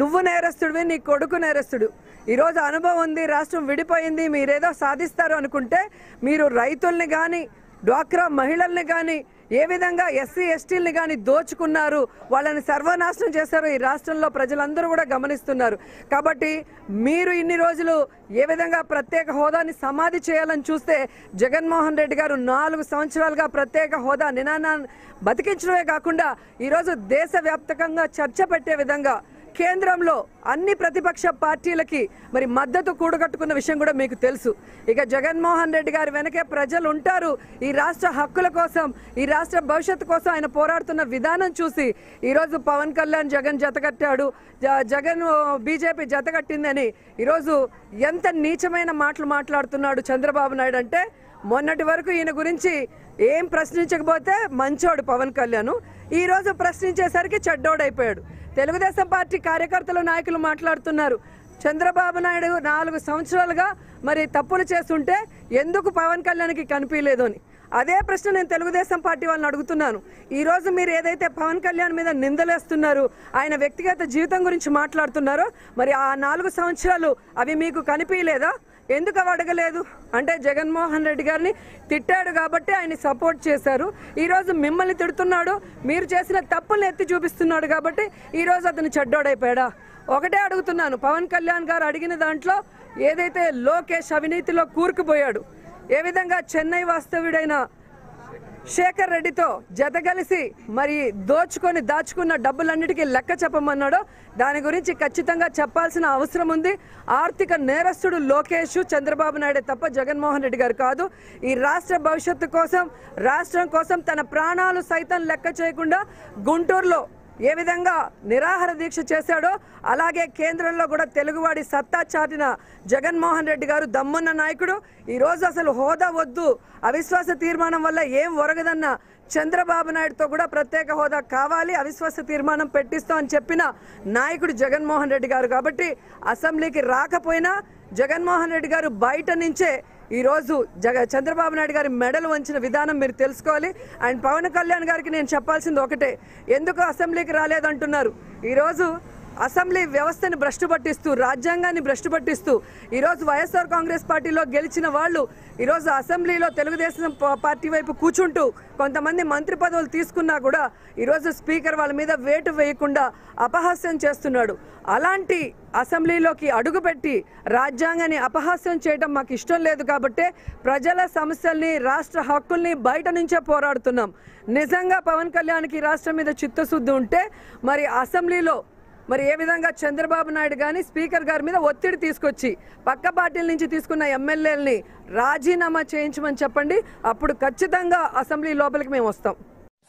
నువ్వు నేరస్తుడివి నీ కొడుకు నేరస్తుడు. ఈరోజు అనుభవం ఉంది రాష్ట్రం విడిపోయింది మీరేదో సాధిస్తారు అనుకుంటే మీరు రైతుల్ని కానీ డ్వాక్రా మహిళల్ని కానీ ఏ విధంగా ఎస్సీ ఎస్టీల్ని కానీ దోచుకున్నారు వాళ్ళని సర్వనాశనం చేశారు ఈ రాష్ట్రంలో ప్రజలందరూ కూడా గమనిస్తున్నారు. కాబట్టి మీరు ఇన్ని రోజులు ఏ విధంగా ప్రత్యేక హోదాని సమాధి చేయాలని చూస్తే జగన్మోహన్ రెడ్డి గారు నాలుగు సంవత్సరాలుగా ప్రత్యేక హోదా నినాదాన్ని బతికించడమే కాకుండా ఈరోజు దేశవ్యాప్తకంగా చర్చ పెట్టే విధంగా కేంద్రంలో అన్ని ప్రతిపక్ష పార్టీలకి మరి మద్దతు కూడగట్టుకున్న విషయం కూడా మీకు తెలుసు. ఇక జగన్మోహన్ రెడ్డి గారి వెనకే ప్రజలు ఉంటారు. ఈ రాష్ట్ర హక్కుల కోసం ఈ రాష్ట్ర భవిష్యత్తు కోసం ఆయన పోరాడుతున్న విధానం చూసి ఈరోజు పవన్ కళ్యాణ్ జగన్ జతకట్టాడు జ- జగన్ బీజేపీ జతకట్టిందని ఈరోజు ఎంత నీచమైన మాటలు మాట్లాడుతున్నాడు చంద్రబాబు నాయుడు అంటే మొన్నటి వరకు ఈయన గురించి ఏం ప్రశ్నించకపోతే మంచోడు పవన్ కళ్యాణ్. ఈరోజు ప్రశ్నించేసరికి చెడ్డోడైపోయాడు. తెలుగుదేశం పార్టీ కార్యకర్తలు నాయకులు మాట్లాడుతున్నారు. చంద్రబాబు నాయుడు నాలుగు సంవత్సరాలుగా మరి తప్పులు చేస్తుంటే ఎందుకు పవన్ కళ్యాణ్కి కనిపించలేదు అని. అదే ప్రశ్న నేను తెలుగుదేశం పార్టీ వాళ్ళని అడుగుతున్నాను. ఈరోజు మీరు ఏదైతే పవన్ కళ్యాణ్ మీద నిందలేస్తున్నారు ఆయన వ్యక్తిగత జీవితం గురించి మాట్లాడుతున్నారో మరి ఆ నాలుగు సంవత్సరాలు అవి మీకు కనిపించలేదా? ఎందుకు అవి అడగలేదు? అంటే జగన్మోహన్ రెడ్డి గారిని తిట్టాడు కాబట్టి ఆయన సపోర్ట్ చేశారు. ఈరోజు మిమ్మల్ని తిడుతున్నాడు మీరు చేసిన తప్పుల్ని ఎత్తి చూపిస్తున్నాడు కాబట్టి ఈరోజు అతను చెడ్డోడైపోయాడా? ఒకటే అడుగుతున్నాను పవన్ కళ్యాణ్ గారు అడిగిన దాంట్లో ఏదైతే లోకేష్ అవినీతిలో కూరుకుపోయాడు ఏ విధంగా చెన్నై వాస్తవ్యుడైన శేఖర్ రెడ్డితో జత కలిసి మరి దోచుకొని దాచుకున్న డబ్బులన్నిటికీ లెక్క చెప్పమన్నాడో. దాని గురించి ఖచ్చితంగా చెప్పాల్సిన అవసరం ఉంది. ఆర్థిక నేరస్తుడు లోకేష్ చంద్రబాబు నాయుడే తప్ప జగన్మోహన్ రెడ్డి గారు కాదు. ఈ రాష్ట్ర భవిష్యత్తు కోసం రాష్ట్రం కోసం తన ప్రాణాలు సైతం లెక్క చేయకుండా గుంటూరులో ఏ విధంగా నిరాహార దీక్ష చేశాడో అలాగే కేంద్రంలో కూడా తెలుగువాడి సత్తా చాటిన జగన్మోహన్ రెడ్డి గారు దమ్మున్న నాయకుడు. ఈరోజు అసలు హోదా వద్దు అవిశ్వాస తీర్మానం వల్ల ఏం ఒరగదన్న చంద్రబాబు నాయుడుతో కూడా ప్రత్యేక హోదా కావాలి అవిశ్వాస తీర్మానం పెట్టిస్తాం అని చెప్పిన నాయకుడు జగన్మోహన్ రెడ్డి గారు. కాబట్టి అసెంబ్లీకి రాకపోయినా జగన్మోహన్ రెడ్డి గారు బయట నుంచే ఈరోజు జగ చంద్రబాబు నాయుడు గారి మెడలు వంచిన విధానం మీరు తెలుసుకోవాలి. అండ్ పవన్ కళ్యాణ్ గారికి నేను చెప్పాల్సింది ఒకటే. ఎందుకు అసెంబ్లీకి రాలేదంటున్నారు? ఈరోజు అసెంబ్లీ వ్యవస్థని భ్రష్టు పట్టిస్తూ రాజ్యాంగాన్ని భ్రష్టు పట్టిస్తూ ఈరోజు వైఎస్ఆర్ కాంగ్రెస్ పార్టీలో గెలిచిన వాళ్ళు ఈరోజు అసెంబ్లీలో తెలుగుదేశం పార్టీ వైపు కూర్చుంటూ కొంతమంది మంత్రి పదవులు తీసుకున్నా కూడా ఈరోజు స్పీకర్ వాళ్ళ మీద వేటు వేయకుండా అపహాస్యం చేస్తున్నాడు. అలాంటి అసెంబ్లీలోకి అడుగుపెట్టి రాజ్యాంగాన్ని అపహాస్యం చేయడం మాకు ఇష్టం లేదు కాబట్టి ప్రజల సమస్యల్ని రాష్ట్ర హక్కుల్ని బయట నుంచే పోరాడుతున్నాం. నిజంగా పవన్ కళ్యాణ్కి రాష్ట్రం మీద చిత్తశుద్ధి ఉంటే మరి అసెంబ్లీలో మరి ఏ విధంగా చంద్రబాబు నాయుడు కానీ స్పీకర్ గారి మీద ఒత్తిడి తీసుకొచ్చి పక్క పార్టీల నుంచి తీసుకున్న ఎమ్మెల్యేలని రాజీనామా చేయించమని చెప్పండి. అప్పుడు ఖచ్చితంగా అసెంబ్లీ లోపలికి మేము వస్తాం.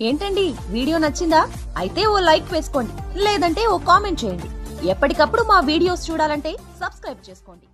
ఏంటండి? వీడియో నచ్చిందా? అయితే ఓ లైక్ వేసుకోండి. లేదంటే ఓ కామెంట్ చేయండి. ఎప్పటికప్పుడు మా వీడియోస్ చూడాలంటే సబ్స్క్రైబ్ చేసుకోండి.